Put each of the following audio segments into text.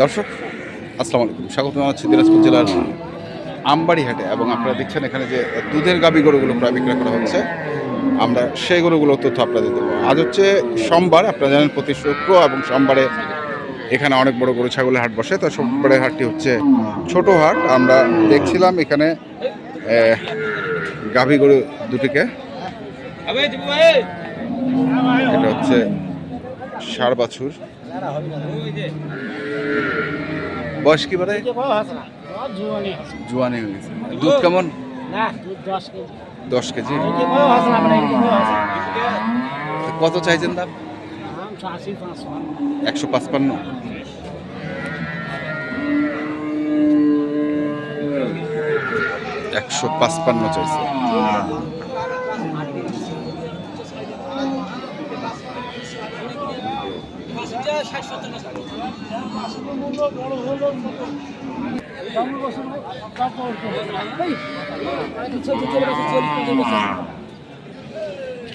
দর্শক, আসসালামু আলাইকুম। স্বাগত জানাচ্ছি দিনাজপুর জেলার আমবাড়ি হাটে এবং আপনারা দেখছেন এখানে যে দুধের গাবি গরুগুলো প্রায় বিক্রয় করা হচ্ছে। আমরা সেই গরুগুলোর তথ্য আপনাদের দেবো। আজ হচ্ছে সোমবার, আপনারা জানেন প্রতি শুক্র এবং সোমবারে এখানে অনেক বড় গরু ছাগলের হাট বসে। তো সোমবারের হাটটি হচ্ছে ছোট হাট। আমরা দেখছিলাম এখানে গাভী গরু দুটিকে। এটা হচ্ছে ষাড় বাছুর। বয়স কি বারে জুয়ানি। হয়ে গেছে। দুধ কেমন? দশ কেজি। কত চাইছেন দাম? একশো পাঁচপান্ন। একশো পাঁচপান্ন চাইছে।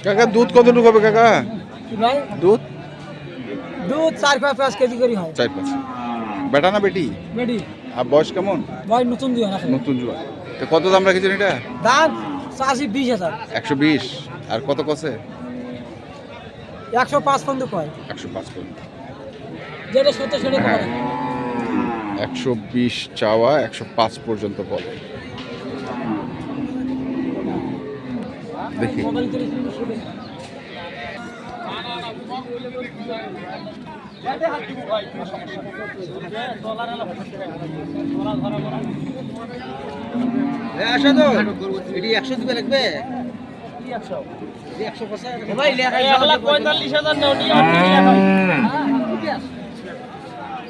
কাকা দুধ কতটুকু হবে কাকা? দুধ? দুধ চার পাঁচ পাঁচ কেজি করে হয়। চার পাঁচ। বেটা না বেটি? মেডি আর বয়স কেমন? ভাই নতুন দিয়ে না নতুন জুয়া তো কত দাম রেখেছেন এটা? দাম চাষি বিশ হাজার। একশো বিশ। আর কত কষে? একশো পাঁচ পর্যন্ত কয়। একশো পাঁচ পর্যন্ত। যেটা সত্তর সেটা হ্যাঁ। একশো বিশ চাওয়া একশো পাঁচ পর্যন্ত বলে। দেখি।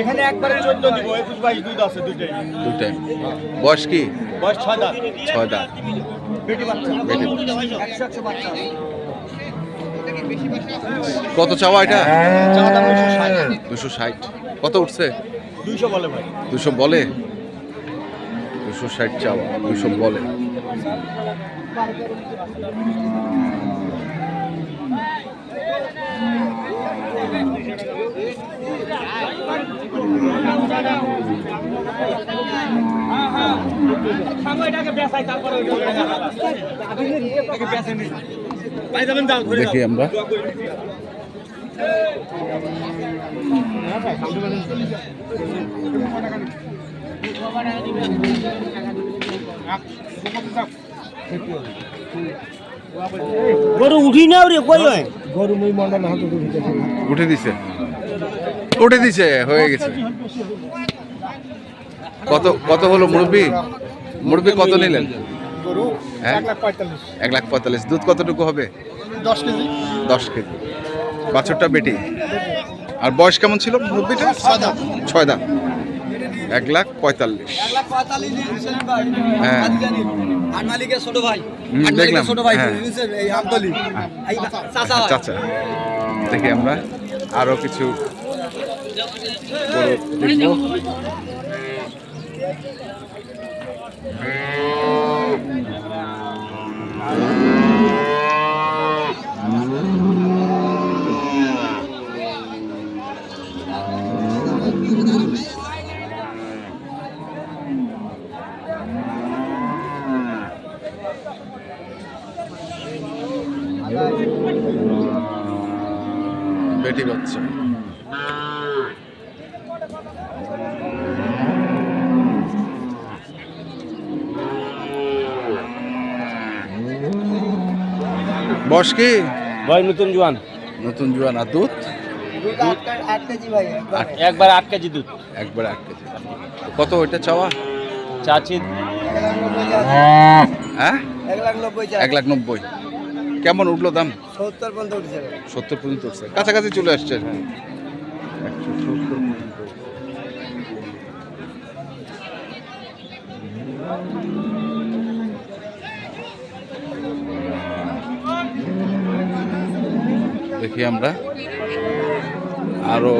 এখানে একবারে চোদ্দ দিব একুশ বাইশ দুধ আছে দুইটাই। দুটাই বয়স কি? বয়স ছয় দাঁত ছয় দাঁত বেটি বাচ্চা। বেটি একশো একশো বাচ্চা। কত চাওয়া এটা? দুশো ষাট। কত উঠছে? দুইশো বলে ভাই। দুশো বলে? দুশো ষাট চাওয়া দুশো বলে। দেখি আমরা। গরু উঠি না রে কই হয়? গরু মুই মন্ডল হাতে উঠে দিছে। উঠে দিছে হয়ে গেছে। কত কত হলো মুরব্বী? মুরব্বী কত নিলেন? হ্যাঁ? এক লাখ পঁয়তাল্লিশ। এক লাখ পঁয়তাল্লিশ। দুধ কতটুকু হবে? দশ কেজি। দশ কেজি। বাছুরটা বেটি? আর বয়স কেমন ছিল মুরব্বীটা ছয় দাম এক লাখ পঁয়তাল্লিশ। হ্যাঁ। ছোট ভাই আর দেখলাম, হ্যাঁ। এই আমতলি চাচা দেখি আমরা আরও কিছু দেখব। বেটি বাচ্চা। বয়স কি? ভাই নতুন জোয়ান। নতুন জুয়ান। আর দুধ? আট- একবার আট কেজি দুধ। একবারে আট কেজি। কত ওইটা চাওয়া? চাচি হ্যাঁ? এক লাখ নব্বই এক লাখ নব্বই। কেমন উঠল দাম? সত্তর পর্যন্ত উঠছে। সত্তর পর্যন্ত উঠছে। কাছাকাছি চলে আসছে একশো দেখি আমরা। আরও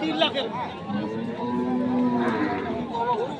তিন লাখের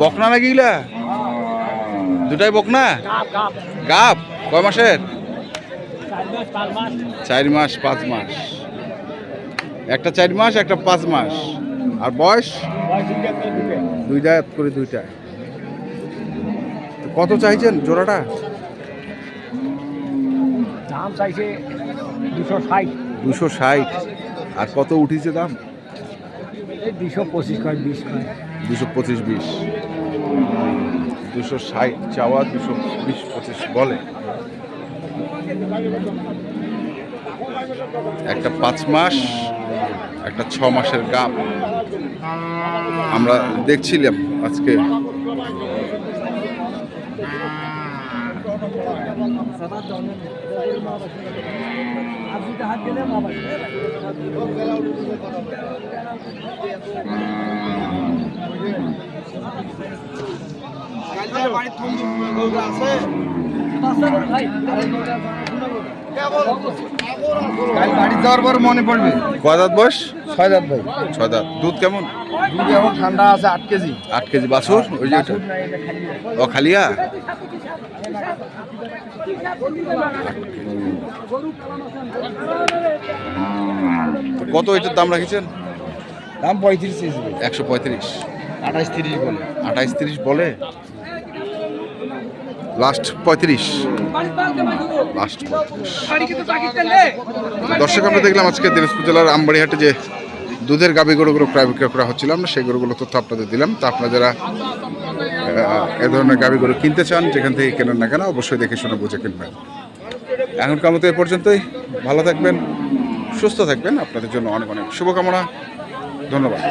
বকনা নাকি গিলা দুটাই বকনা? গাপ। কয় মাসের? চার মাস পাঁচ মাস। একটা চার মাস একটা পাঁচ মাস। আর বয়স। দুইটা করে দুইটা। কত চাইছেন জোড়াটা? দাম চাইছে দুশো ষাট। দুশো ষাট। আর কত উঠেছে দাম? দুশো পঁচিশ দুশো পঁচিশ বিশ। দুশো ষাট চাওয়া দুশো বিশ পঁচিশ বলে। একটা পাঁচ মাস, একটা ছ মাসের গাপ আমরা দেখছিলাম আজকে। মনে পড়বে। কয় দাঁত বয়স? ছয় দাঁত ভাই। ছয় দাঁত। দুধ কেমন? দুধ এখন ঠান্ডা আছে আট কেজি। আট কেজি। বাছুর? ওই যে। ও খালিয়া? কত এটার দাম রাখেছেন? দাম পঁয়ত্রিশ একশো পঁয়ত্রিশ। আঠাশ তিরিশ বলে। আঠাইশ তিরিশ বলে? লাস্ট পঁয়ত্রিশ। লাস্ট দর্শক, আমরা দেখলাম আজকে দিনাজপুর জেলার আমবাড়িহাটে যে দুধের গাভী গরুগুলো ক্রয় বিক্রয় করা হচ্ছিল, আমরা সেই গরুগুলো তথ্য আপনাদের দিলাম। তা আপনারা যারা এ ধরনের গাভী গরু কিনতে চান, যেখান থেকে কেনেন না কেন, অবশ্যই দেখে শুনে বুঝে কিনবেন। এখনকার মতো এ পর্যন্তই। ভালো থাকবেন, সুস্থ থাকবেন। আপনাদের জন্য অনেক অনেক শুভকামনা। ধন্যবাদ।